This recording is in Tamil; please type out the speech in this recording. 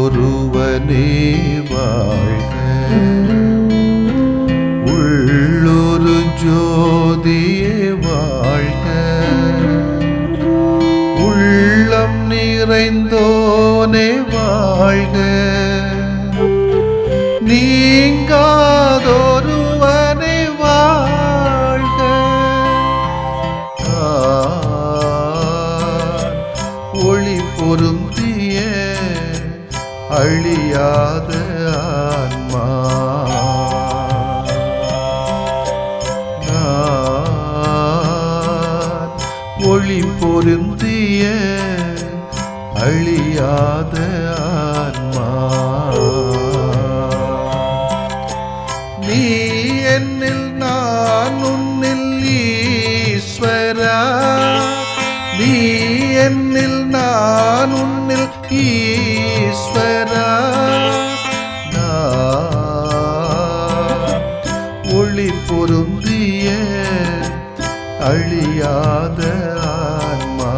ஒருவனே வாழ்க. உள்ளொரு ஜோதியே வாழ்க. உள்ளம் நிறைந்தோனே வாழ்க. நீங்காதொருவனே வாழ்க. ஒளி பொருந்திய அழியாத ஆன்மா. ஒளி பொருந்திய அழியாத ஆன்மா. நீ என்னில் நான் உன்னில் ஈஸ்வரா. நீ என்னில் நான் உன்னில் ஈஸ்வரா. ஒளி பொருந்திய அழியாத ஆன்மா.